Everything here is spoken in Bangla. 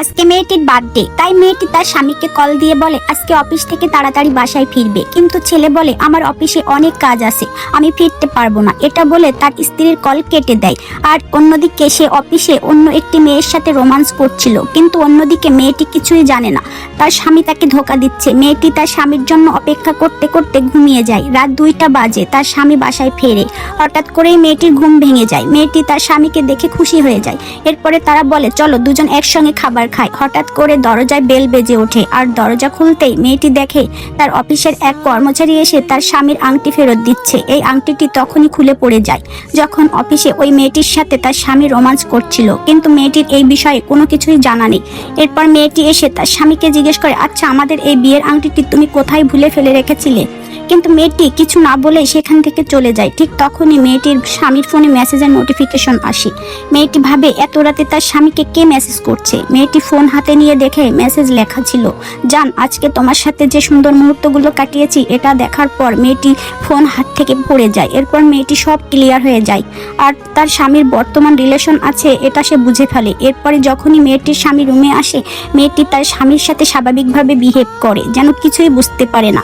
আজকে মেয়েটির বার্থডে, তাই মেয়েটি তার স্বামীকে কল দিয়ে বলে, আজকে অফিস থেকে তাড়াতাড়ি বাসায় ফিরবে। কিন্তু ছেলে বলে, আমার অফিসে অনেক কাজ আছে, আমি ফিরতে পারব না। এটা বলে তার স্ত্রীর কল কেটে দেয়। আর অন্যদিকে সে অফিসে অন্য একটি মেয়ের সাথে রোমান্স করছিল, কিন্তু অন্যদিকে মেয়েটি কিছুই জানে না। তার স্বামী তাকে ধোকা দিচ্ছে। মেয়েটি তার স্বামীর জন্য অপেক্ষা করতে করতে ঘুমিয়ে যায়। রাত দুইটা বাজে, তার স্বামী বাসায় ফেরে। হঠাৎ করেই মেয়েটির ঘুম ভেঙে যায়। মেয়েটি তার স্বামীকে দেখে খুশি হয়ে যায়। এরপরে তারা বলে, চলো দুজন একসঙ্গে খাবার খায় হঠাৎ করে দরজায় বেল বেজে ওঠে আর দরজা খুলতেই মেয়েটি দেখে তার অফিসের এক কর্মচারী এসে তার স্বামীর আংটি ফেরত দিচ্ছে। এই আংটিটি তখনই খুলে পড়ে যায়, যখন অফিসে ওই মেয়েটির সাথে তার স্বামী রোমান্স করছিল। কিন্তু মেয়েটির এই বিষয়ে কোনো কিছুই জানা নেই। এরপর মেয়েটি এসে তার স্বামীকে জিজ্ঞেস করে আচ্ছা আমাদের এই বিয়ের আংটিটি তুমি কোথায় ভুলে ফেলে রেখেছিলে? কিন্তু মেয়েটি কিছু না বলে সেখান থেকে চলে যায়। ঠিক তখনই মেয়েটির স্বামীর ফোনে মেসেজের নোটিফিকেশন আসে। মেয়েটি ভাবে, এত রাতে তার স্বামীকে কে মেসেজ করছে? মেয়েটি ফোন হাতে নিয়ে দেখে মেসেজ লেখা ছিল, জান, আজকে তোমার সাথে যে সুন্দর মুহূর্তগুলো কাটিয়েছি, এটা দেখার পর মেয়েটি ফোন হাত থেকে পড়ে যায়। এরপর মেয়েটি সব ক্লিয়ার হয়ে যায়। আর তার স্বামীর বর্তমান রিলেশন আছে, এটা সে বুঝে ফেলে। এরপরে যখনই মেয়েটির স্বামী রুমে আসে, মেয়েটি তার স্বামীর সাথে স্বাভাবিকভাবে বিহেভ করে, যেন কিছুই বুঝতে পারে না।